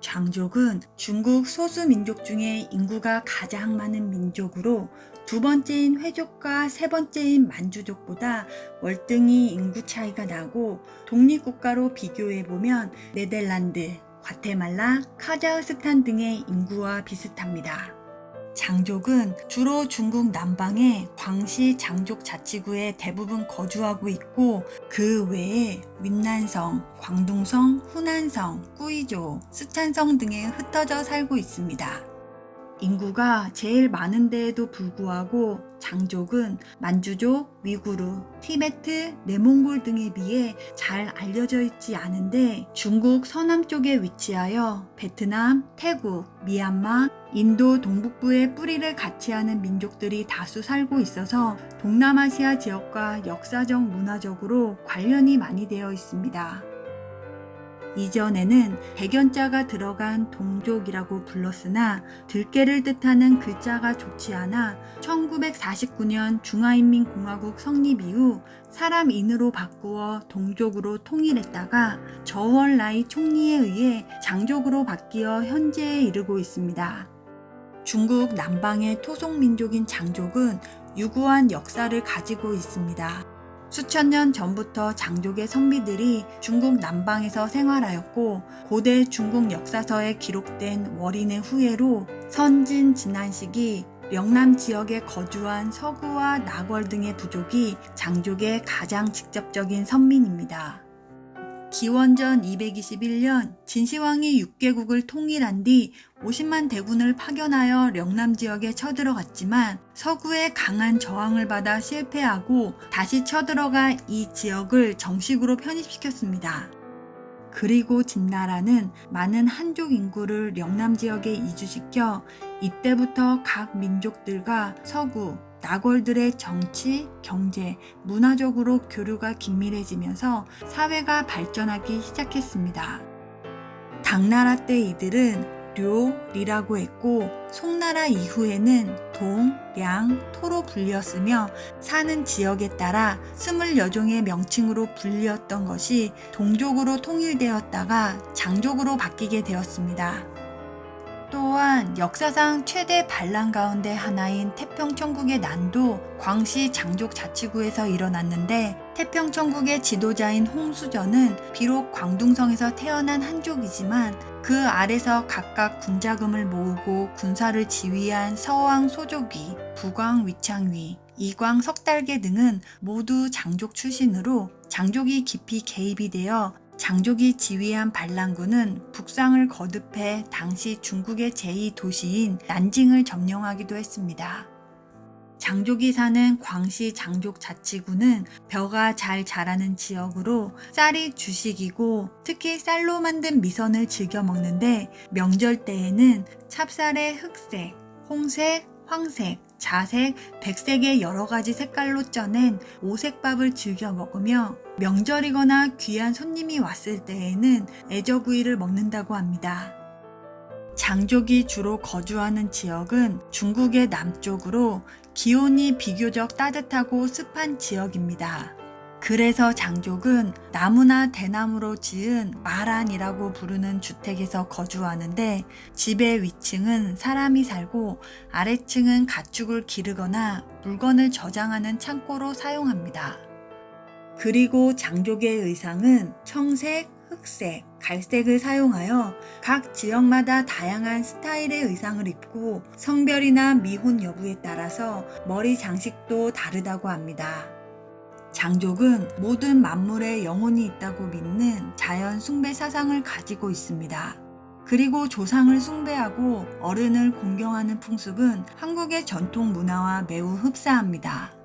장족은 중국 소수 민족 중에 인구가 가장 많은 민족으로 두 번째인 회족과 세 번째인 만주족보다 월등히 인구 차이가 나고 독립국가로 비교해보면 네덜란드, 과테말라, 카자흐스탄 등의 인구와 비슷합니다. 장족은 주로 중국 남방의 광시 장족 자치구에 대부분 거주하고 있고 그 외에 윈난성, 광둥성, 후난성, 꾸이조, 스촨성 등에 흩어져 살고 있습니다. 인구가 제일 많은 데에도 불구하고 장족은 만주족, 위구르, 티베트, 내몽골 등에 비해 잘 알려져 있지 않은데 중국 서남쪽에 위치하여 베트남, 태국, 미얀마, 인도 동북부에 뿌리를 같이 하는 민족들이 다수 살고 있어서 동남아시아 지역과 역사적 문화적으로 관련이 많이 되어 있습니다. 이전에는 백연자가 들어간 동족이라고 불렀으나 들깨를 뜻하는 글자가 좋지 않아 1949년 중화인민공화국 성립 이후 사람 인으로 바꾸어 동족으로 통일했다가 저월라이 총리에 의해 장족으로 바뀌어 현재에 이르고 있습니다. 중국 남방의 토속민족인 장족은 유구한 역사를 가지고 있습니다. 수천 년 전부터 장족의 선비들이 중국 남방에서 생활하였고 고대 중국 역사서에 기록된 월인의 후예로 선진 진한 시기 영남 지역에 거주한 서구와 나궐 등의 부족이 장족의 가장 직접적인 선민입니다. 기원전 221년 진시황이 6개국을 통일한 뒤 50만 대군을 파견하여 영남 지역에 쳐들어갔지만 서구의 강한 저항을 받아 실패하고 다시 쳐들어가 이 지역을 정식으로 편입시켰습니다. 그리고 진나라는 많은 한족 인구를 영남 지역에 이주시켜 이때부터 각 민족들과 서구, 나궐들의 정치, 경제, 문화적으로 교류가 긴밀해지면서 사회가 발전하기 시작했습니다. 당나라 때 이들은 료, 리라고 했고 송나라 이후에는 동, 량, 토로 불리었으며 사는 지역에 따라 스물 여종의 명칭으로 불리었던 것이 동족으로 통일되었다가 장족으로 바뀌게 되었습니다. 또한 역사상 최대 반란 가운데 하나인 태평천국의 난도 광시 장족 자치구에서 일어났는데 태평천국의 지도자인 홍수전은 비록 광둥성에서 태어난 한족이지만 그 아래서 각각 군자금을 모으고 군사를 지휘한 서왕 소족위, 부광 위창위, 이광 석달계 등은 모두 장족 출신으로 장족이 깊이 개입이 되어 장족이 지휘한 반란군은 북상을 거듭해 당시 중국의 제2도시인 난징을 점령하기도 했습니다. 장족이 사는 광시 장족 자치구는 벼가 잘 자라는 지역으로 쌀이 주식이고 특히 쌀로 만든 미선을 즐겨 먹는데 명절 때에는 찹쌀에 흑색, 홍색, 황색, 자색, 백색의 여러 가지 색깔로 쪄낸 오색밥을 즐겨 먹으며 명절이거나 귀한 손님이 왔을 때에는 애저구이를 먹는다고 합니다. 장족이 주로 거주하는 지역은 중국의 남쪽으로 기온이 비교적 따뜻하고 습한 지역입니다. 그래서 장족은 나무나 대나무로 지은 마란이라고 부르는 주택에서 거주하는데 집의 위층은 사람이 살고 아래층은 가축을 기르거나 물건을 저장하는 창고로 사용합니다. 그리고 장족의 의상은 청색, 흑색, 갈색을 사용하여 각 지역마다 다양한 스타일의 의상을 입고 성별이나 미혼 여부에 따라서 머리 장식도 다르다고 합니다. 장족은 모든 만물에 영혼이 있다고 믿는 자연 숭배 사상을 가지고 있습니다. 그리고 조상을 숭배하고 어른을 공경하는 풍습은 한국의 전통 문화와 매우 흡사합니다.